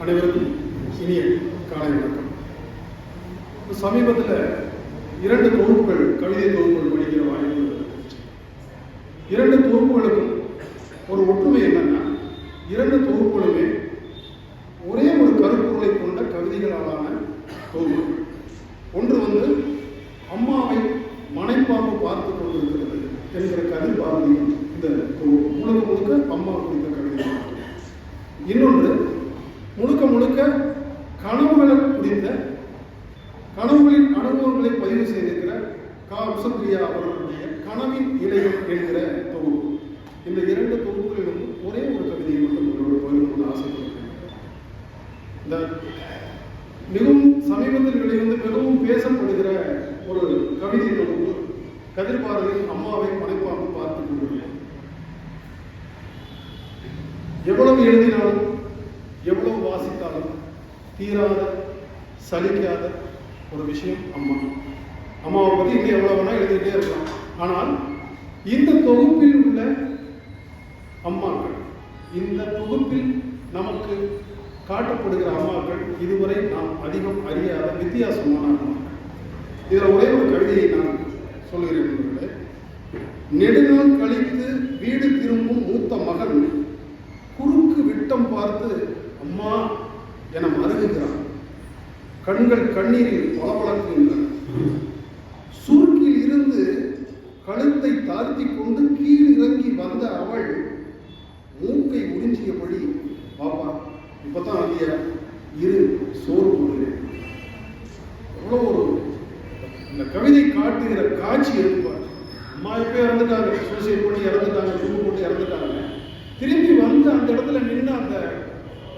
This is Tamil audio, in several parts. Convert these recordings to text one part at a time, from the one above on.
அனைவருக்கும் இனிய காலை வணக்கம். சமீபத்தில் இரண்டு தொகுப்புகள் கவிதை தொகுப்புகள் படிக்கிற வாய்ப்பு இரண்டு தொகுப்புகளுக்கும் ஒரு ஒற்றுமை என்னன்னா இரண்டு தொகுப்புகளுமே ஒரே ஒரு கருப்பொருளை கொண்ட கவிதைகளாலான தொகுப்பு. ஒன்று வந்து அம்மாவை மனைப்பாம்பு பார்த்து கொண்டிருக்கிறது என்கிற கதிர் பாரதியின் இந்த தொகுப்பு. முழுக்க முழுக்க அம்மா குறித்த கவிதை. இன்னொன்று முழுக்க முழுக்க கனவுகளை குறித்த கனவுகளின் அனுபவங்களை பதிவு செய்திருக்கிற கா. உசப்பிரியா அவர்களுடைய கனவின் இலைகள் என்கிற தொகுப்பு. இந்த இரண்டு தொகுப்புகளிலும் ஒரே ஒரு கவிதையை மட்டும் உங்களோட பகிர்ந்து கொண்டு ஆசைப்படுகிறேன். இந்த மிகவும் சமீபத்தில் வெளிவந்து மிகவும் பேசப்படுகிற ஒரு கவிதை தொகுப்பு கதிர்பாரதியின் அம்மாவை தீராத சலிக்காத ஒரு விஷயம் அம்மா. அம்மாவை பற்றி இன்னும் எவ்வளோ வேணால் எழுதிட்டே இருக்கலாம். ஆனால் இந்த தொகுப்பில் உள்ள அம்மாக்கள் இந்த தொகுப்பில் நமக்கு காட்டப்படுகிற அம்மாக்கள் இதுவரை நாம் அதிகம் அறியாத வித்தியாசமான அம்மாக்கள். இதில் ஒரே ஒரு கவிதையை நான் சொல்கிறேன் நெடுநாள் கழித்து வீடு திரும்பும் மூத்த மகன் குறுக்கு விட்டம் பார்த்து அம்மா என மருகுகிறான் கண்கள் கண்ணீரில் பளபளக்குகின்றன சுருக்கில் இருந்து கழுத்தை தாழ்த்தி கொண்டு கீழ் இறங்கி வந்த அவள் மூக்கை உறிஞ்சியபடி பாப்பா இப்பதான் அதிக இரு சோறு போடுகிறேன். எவ்வளோ ஒரு இந்த கவிதை காட்டுகிற காட்சி இருப்பார் அம்மா இப்போ இறந்துட்டாங்க. சூசைட் பண்ணி இறந்துட்டாங்க துண்டு போட்டு இறந்துட்டாங்க. திரும்பி வந்து அந்த இடத்துல நின்று அந்த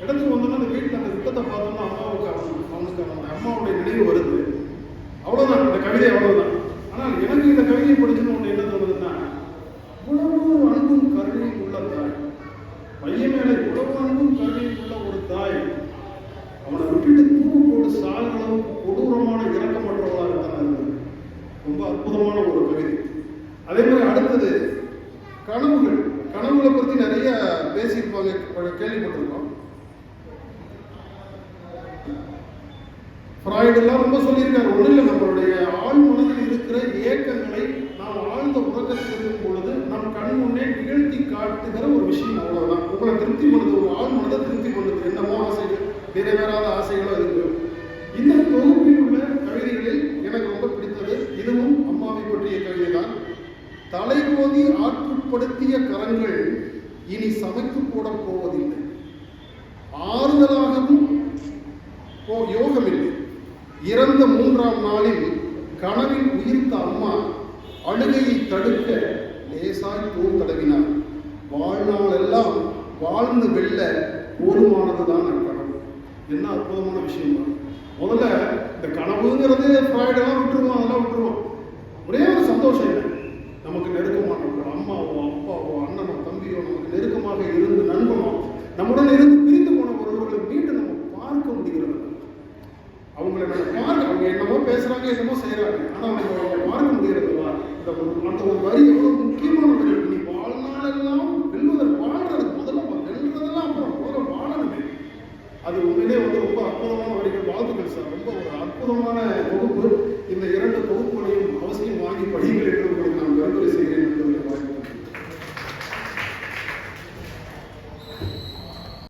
இடத்துக்கு வந்தோன்னா அந்த வீட்டில் அந்த விட்டத்தை பார்த்தோம்னா அம்மாவுக்கு அவன் அவனுக்கு அந்த அம்மாவுடைய நினைவு வருது. அவ்வளோதான் இந்த கவிதை அவ்வளோதான் ஆனால் எனக்கு இந்த கவிதையை படிச்சுன்னு ஒன்று என்ன தோணுதுன்னா இவ்வளவு அன்பும் கருணையும் உள்ள தாய். பையன் மேலே இவ்வளவு அன்பும் கருணையும் உள்ள ஒரு தாய். அவனை விட்டுட்டு தூக்கு போட்டு சாகிற அளவுக்கு கொடூரமான இறக்கமற்றவளாக தான் இருந்தது ரொம்ப அற்புதமான ஒரு கவிதை. அதே மாதிரி அடுத்தது கனவுகள். கனவுகளை பற்றி நிறைய பேசியிருப்பாங்க கேள்விப்பட்டிருக்கோம். ஃப்ராய்டு எல்லாம் ரொம்ப சொல்லியிருக்காரு. ஒன்றும் இல்லை நம்மளுடைய ஆள் மனதில் இருக்கிற ஏக்கங்களை நாம் ஆழ்ந்த உறக்கத்தில் இருக்கும் பொழுது நம் கண் முன்னே நிகழ்த்தி காட்டுகிற ஒரு விஷயம் அவ்வளோதான் உங்களை திருப்தி பண்ணுது ஒரு ஆள் மனதை திருப்தி பண்ணுது. என்னமோ ஆசைகள்? நிறைவேறாத ஆசைகளோ இருக்கு. இந்த தொகுப்பில் உள்ள கவிதைகளில் எனக்கு ரொம்ப பிடித்தது இதுவும் அம்மாவை பற்றிய கவிதை தான் தலைகோதி ஆற்றுப்படுத்திய கரங்கள் இனி சமைத்து போடப் போவதில்லை. ஆறுதலாகவும் கனவில் உயிர்த்த அம்மா அழுகையை தடுக்க லேசாய் தூள் தடவினார் வாழ்நாள் எல்லாம் வாழ்ந்து வெல்ல போதுமானதுதான் கனவு. என்ன அற்புதமான விஷயம். முதல்ல இந்த கனவுங்கிறது ஃப்ராய்டெல்லாம் விட்டுருவோம் அதெல்லாம் விட்டுருவோம் ஒரே ஒரு சந்தோஷம் இல்லை நமக்கு நெருக்கமானவர்கள் அம்மாவோ அப்பாவோ அண்ணனோ தம்பியோ நமக்கு நெருக்கமாக இருந்து நண்பனோ நம்முடன் இருந்து பிரிந்து போன ஒருவர்களை மீண்டும் நம்ம பார்க்க முடிகிறது அவங்கள நம்ம பார்க்க அவங்க என்னமோ பேசுறாங்க என்னமோ செய்கிறாங்க ஆனால் அவங்க அவங்களை பார்க்க முடியறதுவா இந்த அந்த ஒரு வரி எவ்வளோ முக்கியமான வரி. நீ வாழ்நாளெல்லாம் வெல்வதற்கு வாழ்றதுக்கு முதல்ல நம்ம வெல்றதெல்லாம் அப்புறம் முதல்ல வாழணுமே. அது உண்மையிலே வந்து ரொம்ப அற்புதமான வரிகள் வாழ்த்துக்கள் சார். ரொம்ப ஒரு அற்புதமான தொகுப்பு. இந்த இரண்டு தொகுப்புகளையும் அவசியம் வாங்கி படியுங்கள்.